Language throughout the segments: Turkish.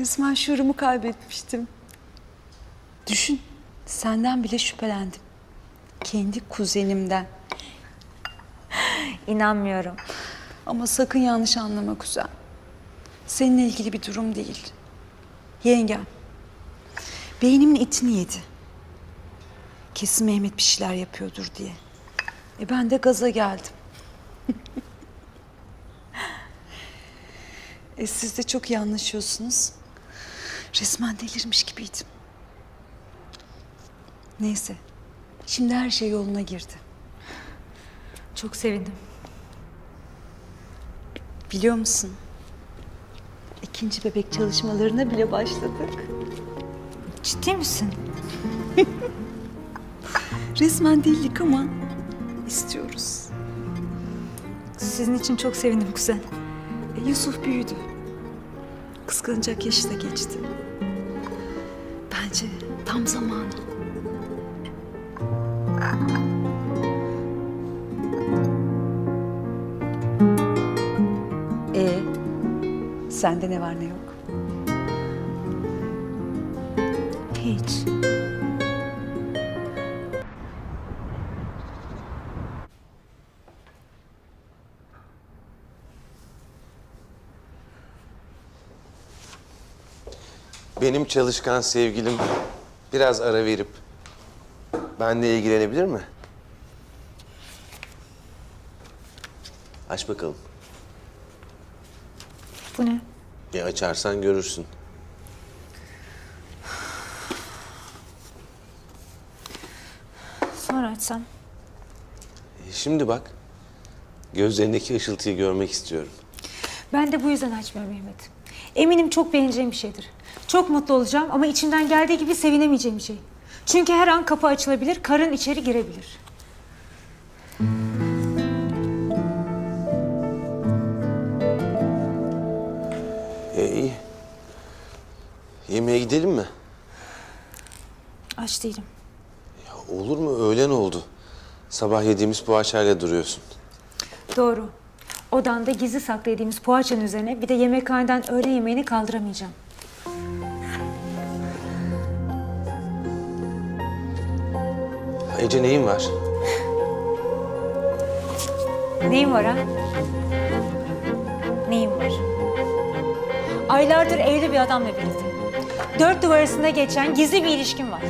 Resmen şuurumu kaybetmiştim. Düşün, senden bile şüphelendim. Kendi kuzenimden. İnanmıyorum. Ama sakın yanlış anlama kuzen. Seninle ilgili bir durum değil. Yengem. Beynimin etini yedi. Kesin Mehmet bir şeyler yapıyordur diye. E ben de gaza geldim. e siz de çok iyi anlaşıyorsunuz. Resmen delirmiş gibiydim. Neyse. Şimdi her şey yoluna girdi. Çok sevindim. Biliyor musun? İkinci bebek çalışmalarına bile başladık. Ciddi misin? Resmen değildik ama istiyoruz. Sizin için çok sevindim kuzen. E, Yusuf büyüdü. Kıskanacak yaşı da geçti. Bence tam zamanı. E sende ne var ne yok? Benim çalışkan sevgilim biraz ara verip benle ilgilenebilir mi? Aç bakalım. Bu ne? Bir açarsan görürsün. Sonra açsam. E, Şimdi bak. Gözlerindeki ışıltıyı görmek istiyorum. Ben de bu yüzden açmıyorum Mehmet. Eminim çok beğeneceğim bir şeydir. Çok mutlu olacağım ama içimden geldiği gibi sevinemeyeceğim bir şey. Çünkü her an kapı açılabilir, karın içeri girebilir. E iyi. Yemeğe gidelim mi? Aç değilim. Ya olur mu? Öğlen oldu. Sabah yediğimiz poğaçayla duruyorsun. Doğru. Odanda gizli saklı yediğimiz poğaçanın üzerine bir de yemekhaneden öğle yemeğini kaldıramayacağım. Ece neyin var? Neyim var ha? Neyim var? Aylardır evli bir adamla birlikteyim. Dört duvar arasında geçen gizli bir ilişkim var.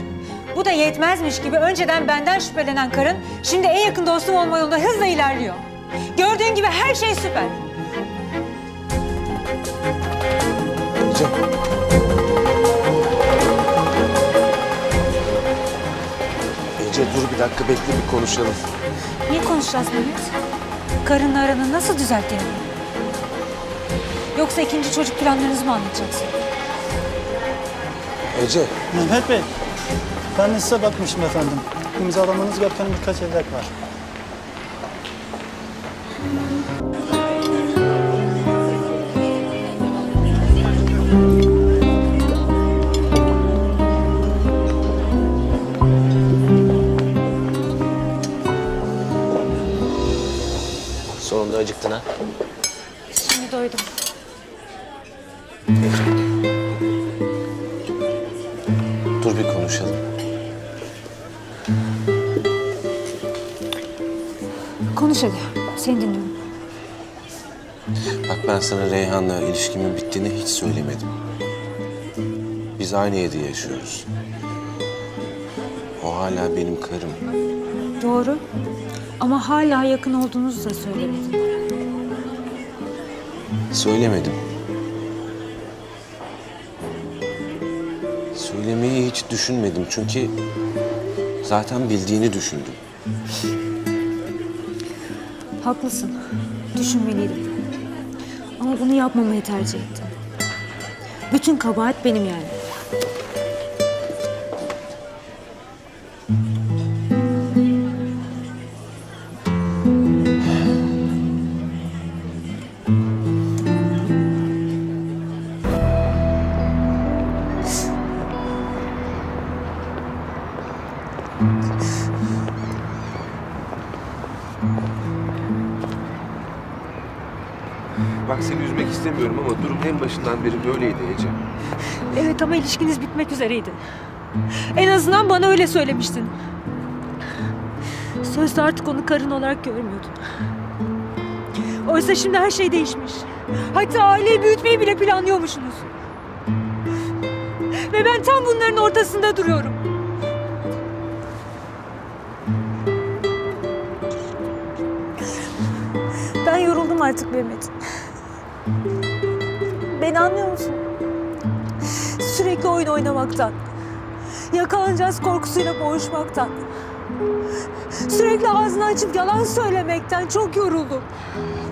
Bu da yetmezmiş gibi önceden benden şüphelenen karın şimdi en yakın dostum olma yolunda hızla ilerliyor. Gördüğün gibi her şey süper. Ece. Ece dur bir dakika bekle bir konuşalım. Ne konuşacağız Mehmet? Karınla aranı nasıl düzeltelim? Yoksa ikinci çocuk planlarınızı mı anlatacaksın? Ece. Mehmet Bey, ben de size bakmışım efendim. İmzalamanız gereken birkaç evrak var. Sonunda acıktın ha? Şimdi doydum. Dur bir konuşalım. Konuş hadi. Seni dinliyorum. Bak ben sana Reyhan'la ilişkimin bittiğini hiç söylemedim. Biz aynı evde yaşıyoruz. O hala benim karım. Doğru. Ama hala yakın olduğunuzu da söylemedin. Söylemedim. Söylemeyi hiç düşünmedim çünkü zaten bildiğini düşündüm. Haklısın. Düşünmeliydim. Ama bunu yapmamayı tercih ettim. Bütün kabahat benim yani. Bak seni üzmek istemiyorum ama durum en başından beri böyleydi Ece. Evet ama ilişkiniz bitmek üzereydi. En azından bana öyle söylemiştin. Sözde artık onu karın olarak görmüyordun. Oysa şimdi her şey değişmiş. Hatta aileyi büyütmeyi bile planlıyormuşsunuz. Ve ben tam bunların ortasında duruyorum. Ben yoruldum artık Mehmet. Beni anlıyor musun? Sürekli oyun oynamaktan. Yakalanacağız korkusuyla boğuşmaktan. Sürekli ağzını açıp yalan söylemekten çok yoruldum.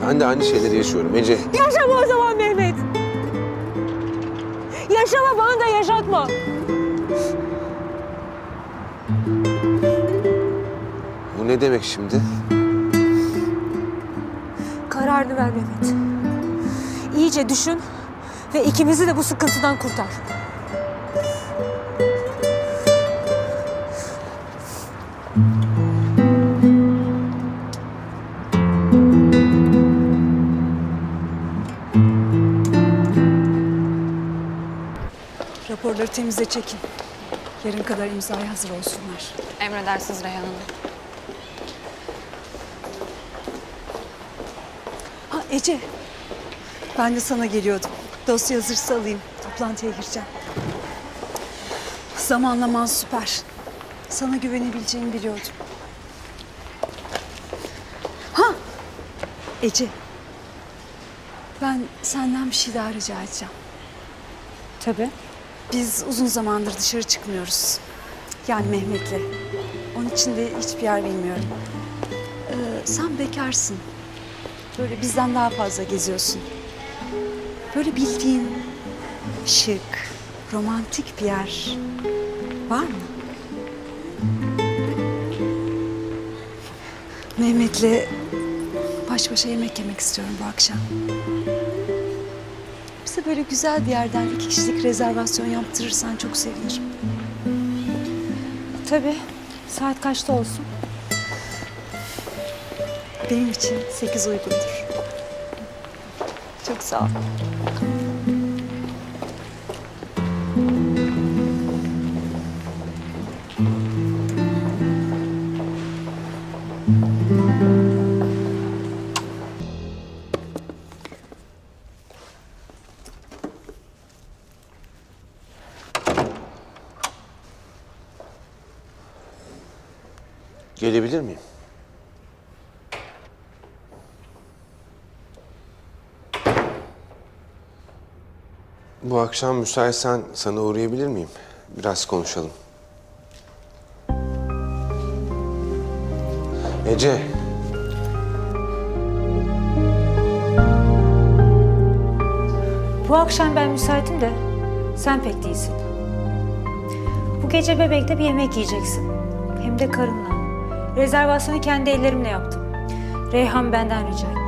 Ben de aynı şeyleri yaşıyorum Ece. Yaşama o zaman Mehmet. Yaşama bana da yaşatma. Bu ne demek şimdi? Kararını ver Mehmet. İyice düşün ve ikimizi de bu sıkıntıdan kurtar. Raporları temize çekin. Yarın kadar imzaya hazır olsunlar. Emredersiniz Reyhan Hanım. Ha Ece. Ben de sana geliyordum. Dosya hazırsa alayım. Toplantıya gireceğim. Zamanlaman süper. Sana güvenebileceğimi biliyordum. Ha! Ece. Ben senden bir şey daha rica edeceğim. Tabii. Biz uzun zamandır dışarı çıkmıyoruz. Yani Mehmet'le. Onun için de hiçbir yer bilmiyorum. Ee, sen bekarsın. Böyle bizden daha fazla geziyorsun. Böyle bildiğin şık, romantik bir yer var mı? Mehmet'le baş başa yemek yemek istiyorum bu akşam. Bize böyle güzel bir yerden iki kişilik rezervasyon yaptırırsan çok sevinirim. Tabii. Saat kaçta olsun? Benim için sekiz uygundur. Çok sağ ol. Gelebilir miyim? Bu akşam müsaitsen sana uğrayabilir miyim? Biraz konuşalım. Ece, Bu akşam ben müsaitim de sen pek değilsin. Bu gece bebekte bir yemek yiyeceksin. Hem de karınla. Rezervasyonu kendi ellerimle yaptım. Reyhan benden rica etti.